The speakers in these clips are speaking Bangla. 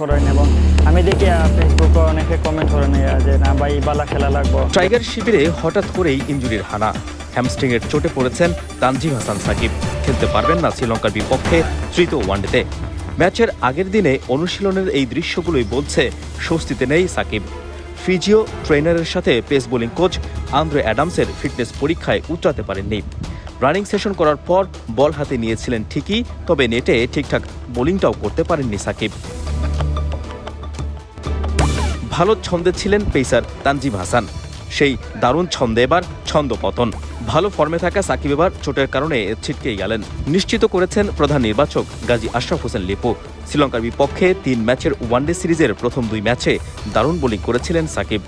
করেন এবং আমি দেখি ফেসবুকে অনেকে কমেন্ট করেন যে না ভাই বালা খেলা লাগবো। টাইগার শিবিরে হঠাৎ করেই ইঞ্জুরির হানা। হ্যামস্ট্রিংয়ের চোটে পড়েছেন তানজিম হাসান সাকিব। খেলতে পারবেন না শ্রীলঙ্কার বিপক্ষে তৃতীয় ওয়ানডেতে। ম্যাচের আগের দিনে অনুশীলনের এই দৃশ্যগুলোই বলছে, স্বস্তিতে নেই সাকিব। ফিজিও ট্রেনারের সাথে পেস বোলিং কোচ আন্দ্রে অ্যাডামসের ফিটনেস পরীক্ষায় উতরাতে পারেননি। রানিং সেশন করার পর বল হাতে নিয়েছিলেন ঠিকই, তবে নেটে ঠিকঠাক বোলিংটাও করতে পারেননি সাকিব। ভালো ছন্দে ছিলেন পেসার তানজিম হাসান। সেই দারুণ ছন্দে এবার ছন্দ পতন। ভালো ফর্মে থাকা সাকিব এবার চোটের কারণে ছিটকে গেলেন। নিশ্চিত করেছেন প্রধান নির্বাচক গাজী আশরাফ হোসেন লিপু। শ্রীলঙ্কার বিপক্ষে তিন ম্যাচের ওয়ানডে সিরিজের প্রথম দুই ম্যাচে দারুণ বোলিং করেছিলেন সাকিব।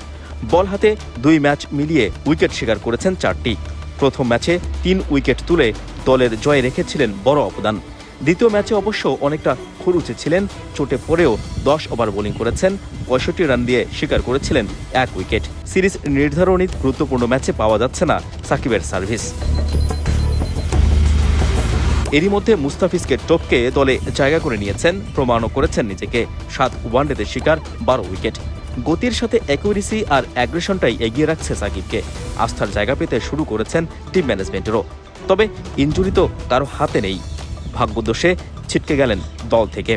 বল হাতে দুই ম্যাচ মিলিয়ে উইকেট শিকার করেছেন চারটি। প্রথম ম্যাচে তিন উইকেট তুলে দলের জয়ে রেখেছিলেন বড় অবদান। দ্বিতীয় ম্যাচে অবশ্য অনেকটা খরুচে ছিলেন, চোটে পড়েও দশ ওভার বোলিং করেছেন, পঁয়ষট্টি রান দিয়ে শিকার করেছিলেন এক উইকেট। সিরিজ নির্ধারণী গুরুত্বপূর্ণ ম্যাচে পাওয়া যাচ্ছে না সাকিবের সার্ভিস। এরই মধ্যে মুস্তাফিজকে টপকে দলে জায়গা করে নিয়েছেন, প্রমাণও করেছেন নিজেকে। সাত ওয়ানডেতে শিকার, বারো উইকেট। গতির সাথে অ্যাকুরেসি আর অ্যাগ্রেশনটাই এগিয়ে রাখছে সাকিবকে। আস্থার জায়গা পেতে শুরু করেছেন টিম ম্যানেজমেন্টেরও। তবে ইঞ্জুরি তো কারও হাতে নেই। ভাগ্যদোষে ছিটকে গেলেন দল থেকে।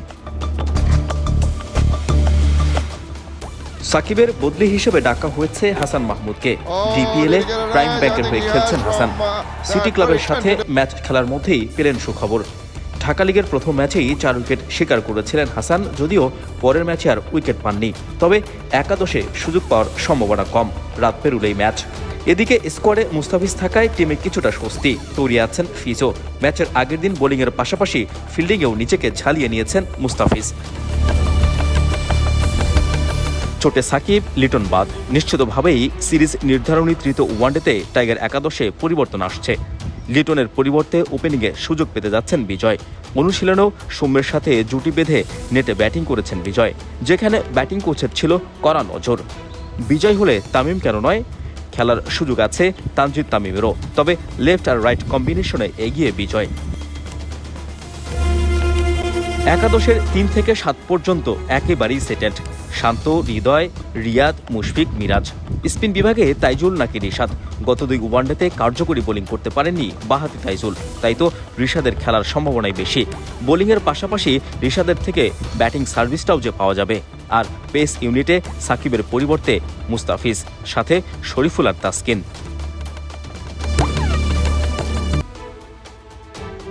সাকিবের বদলি হিসেবে ডাকা হয়েছে হাসান মাহমুদকে। ডিপিএলে প্রাইম ব্যাংকের হয়ে খেলছেন হাসান। সিটি ক্লাবের সাথে ম্যাচ খেলার মধ্যেই পেলেন সুখবর। ঢাকা লিগের প্রথম ম্যাচেই চার উইকেট শিকার করেছিলেন হাসান, যদিও পরের ম্যাচে আর উইকেট পাননি। তবে একাদশে সুযোগ পাওয়ার সম্ভাবনা কম। রাত পেরুলেই ম্যাচ এদিকে স্কোয়াডে মুস্তাফিজ থাকায় টিমে কিছুটা স্বস্তি। তৈরি আছেন ফিজো। ম্যাচের আগের দিন বোলিংয়ের পাশাপাশি ফিল্ডিংয়েও নিজেকে ঝালিয়ে নিয়েছেন মুস্তাফিজ। চোটে সাকিব, লিটন বাদ। নিশ্চিতভাবেই সিরিজ নির্ধারণী তৃতীয় ওয়ানডেতে টাইগার একাদশে পরিবর্তন আসছে। লিটনের পরিবর্তে ওপেনিংয়ে সুযোগ পেতে যাচ্ছেন বিজয়। অনুশীলনেও সৌম্যের সাথে জুটি বেঁধে নেটে ব্যাটিং করেছেন বিজয়। যেখানে ব্যাটিং কোচের ছিল কড়া নজর। বিজয় হলে তামিম কেন নয়? খেলার সুযোগ আছে তানজিদ তামিমেরও, তবে লেফট আর রাইট কম্বিনেশনে এগিয়ে বিজয়। একাদশের তিন থেকে সাত পর্যন্ত একেবারেই সেটেলড, শান্ত, হৃদয়, রিয়াদ, মুশফিক, মিরাজ। স্পিন বিভাগে তাইজুল নাকি রিশাদ? গত দুই ওয়ানডেতে কার্যকরী বোলিং করতে পারেননি বাহাতি তাইজুল, তাই তো রিশাদের খেলার সম্ভাবনাই বেশি। বোলিংয়ের পাশাপাশি রিশাদের থেকে ব্যাটিং সার্ভিসটাও যে পাওয়া যাবে। আর পেস ইউনিটে সাকিবের পরিবর্তে মুস্তাফিজ, সাথে শরীফুল আর তাসকিন।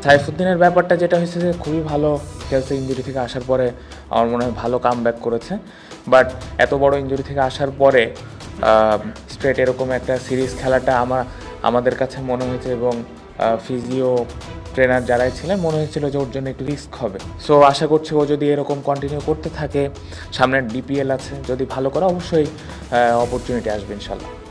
সাইফুদ্দিনের ব্যাপারটা যেটা হয়েছে যে খুবই ভালো খেলছে ইঞ্জুরি থেকে আসার পরে, আমার মনে হয় ভালো কাম করেছে। বাট এত বড় ইঞ্জুরি থেকে আসার পরে স্ট্রেট এরকম একটা সিরিজ খেলাটা আমার, আমাদের কাছে মনে হয়েছে এবং ফিজিও ট্রেনার যারাই ছিলেন, মনে হয়েছিল যে ওর জন্য একটু রিস্ক হবে। সো আশা করছি ও যদি এরকম কন্টিনিউ করতে থাকে, সামনের ডিপিএল আছে, যদি ভালো করে, অবশ্যই অপরচুনিটি আসবে, ইনশাল্লাহ।